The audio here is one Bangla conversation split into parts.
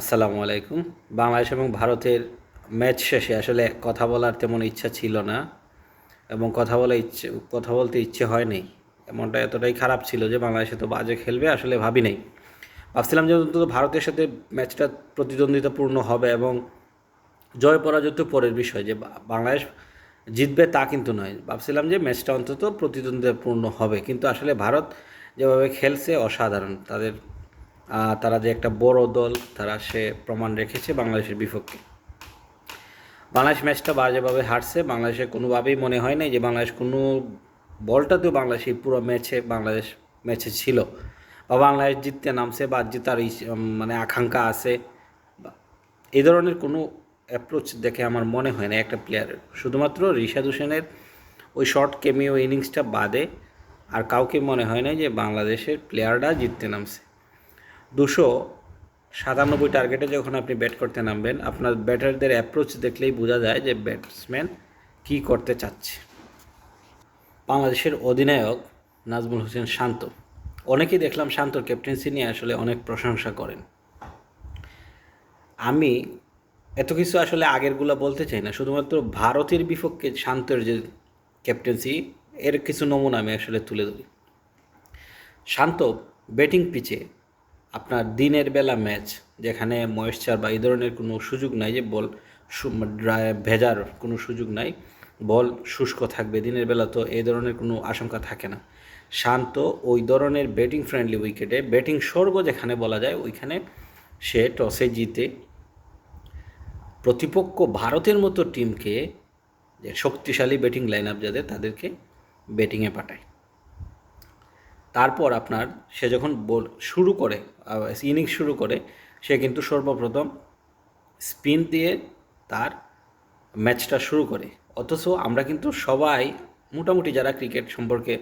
আসসালামু আলাইকুম। বাংলাদেশ এবং ভারতের ম্যাচ শেষে আসলে কথা বলার তেমন ইচ্ছা ছিল না এবং কথা বলা ইচ্ছে, কথা বলতে ইচ্ছে হয়নি। এমনটা এতটাই খারাপ ছিল যে বাংলাদেশে তো বাজে খেলবে আসলে ভাবি নাই। ভাবছিলাম যে অন্তত ভারতের সাথে ম্যাচটা প্রতিদ্বন্দ্বিতাপূর্ণ হবে এবং জয় পরাজয় তো পরের বিষয় যে বাংলাদেশ জিতবে তা কিন্তু নয়। ভাবছিলাম যে ম্যাচটা অন্তত প্রতিদ্বন্দ্বিতাপূর্ণ হবে। কিন্তু আসলে ভারত যেভাবে খেলছে অসাধারণ। তাদের তারা যে একটা বড় দল, তারা সে প্রমাণ রেখেছে বাংলাদেশের বিপক্ষে। বাংলাদেশ ম্যাচটা বাজেভাবে হারছে। বাংলাদেশে কোনোভাবেই মনে হয় নাই যে বাংলাদেশ কোনো বলটাতেও বাংলাদেশ এই পুরো ম্যাচে, বাংলাদেশ ম্যাচে ছিল। বা বাংলাদেশ জিততে নামছে বা জেতার মানে আকাঙ্ক্ষা আছে। এই ধরনের কোনো অ্যাপ্রোচ দেখে আমার মনে হয় না একটা প্লেয়ারের শুধুমাত্র রিশাদ হোসেনের ওই শর্ট কেমিও ইনিংসটা বাদে আর কাউকে মনে হয় না যে বাংলাদেশের প্লেয়াররা জিততে নামছে। দুশো সাতানব্বই টার্গেটে যখন আপনি ব্যাট করতে নামবেন, আপনার ব্যাটারদের অ্যাপ্রোচ দেখলেই বোঝা যায় যে ব্যাটসম্যান কী করতে চাচ্ছে। বাংলাদেশের অধিনায়ক নাজমুল হোসেন শান্ত। অনেকেই দেখলাম শান্তর ক্যাপ্টেন্সি নিয়ে আসলে অনেক প্রশংসা করেন। আমি এত কিছু আসলে আগেরগুলো বলতে চাই না, শুধুমাত্র ভারতের বিপক্ষে শান্তর যে ক্যাপ্টেন্সি এর কিছু নমুনা আমি আসলে তুলে ধরি। শান্ত ব্যাটিং পিচে আপনার দিনের বেলা ম্যাচ, যেখানে ময়েশ্চার বা এই ধরনের কোনো সুযোগ নাই যে বল ড্রাই- ভেজার কোনো সুযোগ নাই, বল শুষ্ক থাকবে, দিনের বেলা তো এই ধরনের কোনো আশঙ্কা থাকে না। শান্ত ওই ধরনের ব্যাটিং ফ্রেন্ডলি উইকেটে ব্যাটিং স্বর্গ যেখানে বলা যায়, ওইখানে সে টসে জিতে প্রতিপক্ষ ভারতের মতো টিমকে যে শক্তিশালী ব্যাটিং লাইন আপ যাদের, তাদেরকে ব্যাটিংয়ে পাঠায়। তারপর আপনার সে যখন বল শুরু করে ইনিংস শুরু করে, সে কিন্তু সর্বপ্রথম স্পিন দিয়ে তার ম্যাচটা শুরু করে। অথচ আমরা কিন্তু সবাই, মোটামুটি যারা ক্রিকেট সম্পর্কে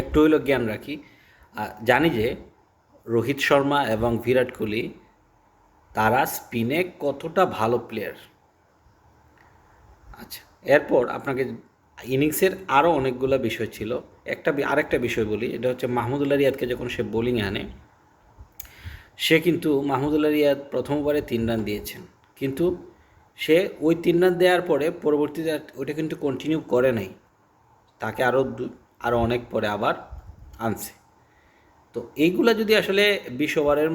একটু হইলেও জ্ঞান রাখি জানি যে রোহিত শর্মা এবং বিরাট কোহলি তারা স্পিনে কতটা ভালো প্লেয়ার আচ্ছা এরপর আপনাকে ইনিংসের আরও অনেকগুলো বিষয় ছিল। একটা আরেকটা বিষয় বলি, এটা হচ্ছে মাহমুদুল্লাহ রিয়াদকে যখন সে বোলিংয়ে আনে, সে কিন্তু মাহমুদুল্লাহ রিয়াদ প্রথম ওভারে তিন রান দিয়েছেন। কিন্তু সে ওই তিন রান দেওয়ার পরে পরবর্তীতে ওইটা কিন্তু কন্টিনিউ করে নাই। তাকে আরও আরও অনেক পরে আবার আনছে। তো এইগুলা যদি আসলে বিশ ওভারের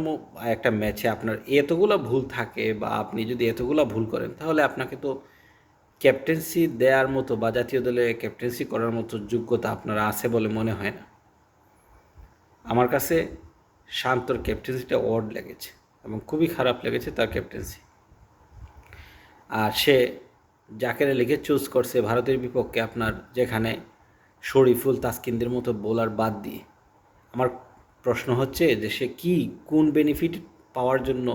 একটা ম্যাচে আপনার এতগুলা ভুল থাকে বা আপনি যদি এতগুলা ভুল করেন, তাহলে আপনাকে তো ক্যাপ্টেন্সি দেওয়ার মতো বা জাতীয় দলে ক্যাপ্টেন্সি করার মতো যোগ্যতা আপনারা আছে বলে মনে হয় না। আমার কাছে শান্তর ক্যাপ্টেন্সিটা ওয়ার্ড লেগেছে এবং খুবই খারাপ লেগেছে তার ক্যাপ্টেন্সি। আর সে যাকে লিখে চুজ করছে ভারতের বিপক্ষে আপনার যেখানে শরীফুল তাসকিনদের মতো বোলার বাদ দিয়ে। আমার প্রশ্ন হচ্ছে যে সে কি কোন বেনিফিট পাওয়ার জন্য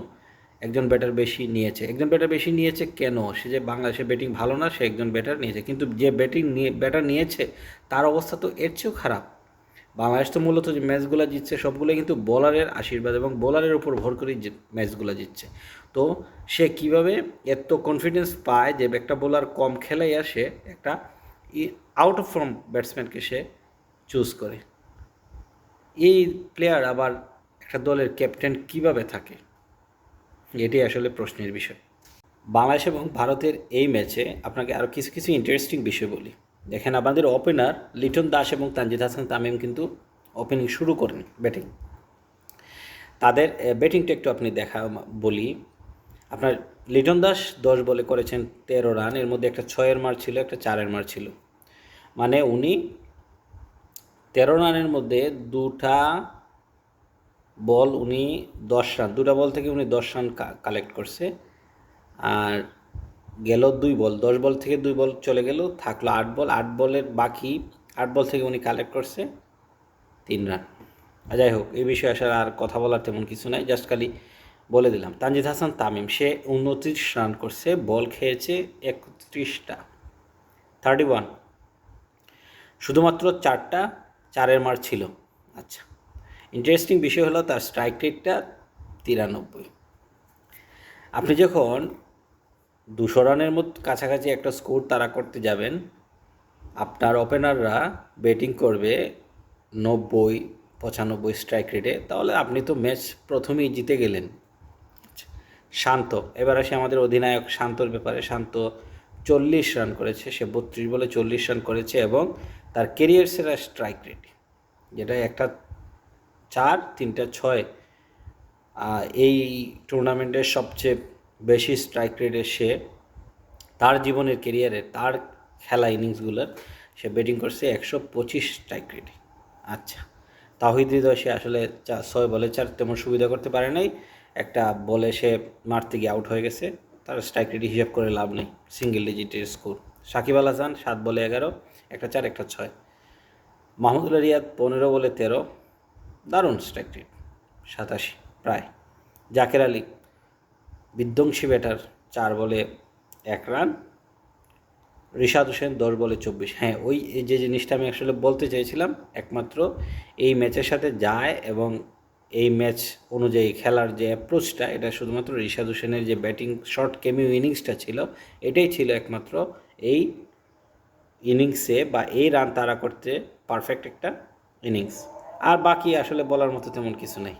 একজন ব্যাটার বেশি নিয়েছে। একজন ব্যাটার বেশি নিয়েছে কেন? সে যে বাংলাদেশে ব্যাটিং ভালো না, সে একজন ব্যাটার নিয়েছে। কিন্তু যে ব্যাটিং নিয়ে ব্যাটার নিয়েছে, তার অবস্থা তো এর চেয়েও খারাপ। বাংলাদেশ তো মূলত যে ম্যাচগুলো জিতছে সবগুলো কিন্তু বোলারের আশীর্বাদ এবং বোলারের উপর ভর করেই যে ম্যাচগুলো জিতছে। তো সে কীভাবে এত কনফিডেন্স পায় যে একটা বোলার কম খেলাই সে একটা আউট অফ ফর্ম ব্যাটসম্যানকে সে চুজ করে? এই প্লেয়ার আবার একটা দলের ক্যাপ্টেন কীভাবে থাকে? এটাই আসলে প্রশ্নের বিষয়। বাংলাদেশ এবং ভারতের এই ম্যাচে আপনাকে আরও কিছু কিছু ইন্টারেস্টিং বিষয় বলি। দেখেন আমাদের ওপেনার লিটন দাস এবং তানজিদ হাসান তামিম কিন্তু ওপেনিং শুরু করেন ব্যাটিং তাদের ব্যাটিংটা একটু আপনি দেখা বলি। আপনার লিটন দাস দশ বলে করেছেন তেরো রান এর মধ্যে একটা ছয়ের মার ছিল, একটা চারের মার ছিল। মানে উনি তেরো রানের মধ্যে দুটা বল উনি দশ রান, দুটা বল থেকে উনি দশ রান কালেক্ট করছে। আর গেল দুই বল, দশ বল থেকে দুই বল চলে গেল, থাকল আট বল, আট বলের বাকি আট বল থেকে উনি কালেক্ট করছে তিন রান। যাই হোক, এই বিষয়ে আসার আর কথা বলার তেমন কিছু নাই জাস্ট খালি বলে দিলাম। তানজিদ হাসান তামিম, সে উনত্রিশ রান করছে, বল খেয়েছে একত্রিশটা থার্টি ওয়ান শুধুমাত্র চারটা, চারের মার ছিল। আচ্ছা। ইন্টারেস্টিং বিষয় হলো তার স্ট্রাইক রেটটা তিরানব্বই। আপনি যখন দুশো রানের মতো কাছাকাছি একটা স্কোর তারা করতে যাবেন, আপনার ওপেনাররা ব্যাটিং করবে নব্বই, পঁচানব্বই স্ট্রাইক রেটে তাহলে আপনি তো ম্যাচ প্রথমেই জিতে গেলেন। শান্ত। এবার আসে আমাদের অধিনায়ক শান্তর ব্যাপারে। শান্ত চল্লিশ রান করেছে, সে বত্রিশ বলে চল্লিশ রান করেছে এবং তার কেরিয়ার সেরা স্ট্রাইক রেট যেটা একটা চার, তিনটা ছয়। এই টুর্নামেন্টের সবচেয়ে বেশি স্ট্রাইক রেটে সে তার জীবনের কেরিয়ারে তার খেলা ইনিংসগুলোর সে ব্যাটিং করছে একশো পঁচিশ স্ট্রাইক রেটে আচ্ছা তাহিদ হৃদয়, সে আসলে ছয় বলে চার তেমন সুবিধা করতে পারে নাই। একটা বলে সে মারতে গিয়ে আউট হয়ে গেছে। তার স্ট্রাইক রেট হিসাব করে লাভ নেই। সিঙ্গেল ডিজিটের স্কোর সাকিব আল হাসান, সাত বলে এগারো, একটা চার, একটা ছয়। মাহমুদুল্লাহ রিয়াদ, পনেরো বলে তেরো। দারুণ স্ট্রাইক রেট সাতাশি, প্রায়। জাকের আলী, বিধ্বংসী ব্যাটার চার বলে এক রান রিশাদ হোসেন দশ বলে চব্বিশ। হ্যাঁ ওই যে জিনিসটা আমি আসলে বলতে চাইছিলাম, একমাত্র এই ম্যাচের সাথে যায় এবং এই ম্যাচ অনুযায়ী খেলার যে অ্যাপ্রোচটা এটা শুধুমাত্র রিশাদ হোসেনের যে ব্যাটিং শর্ট কেমিও ইনিংসটা ছিল, এটাই ছিল একমাত্র এই ইনিংসে বা এই রান তাড়া করতে পারফেক্ট একটা ইনিংস আর বাকি আসলে বলার মতো তেমন কিছু নেই।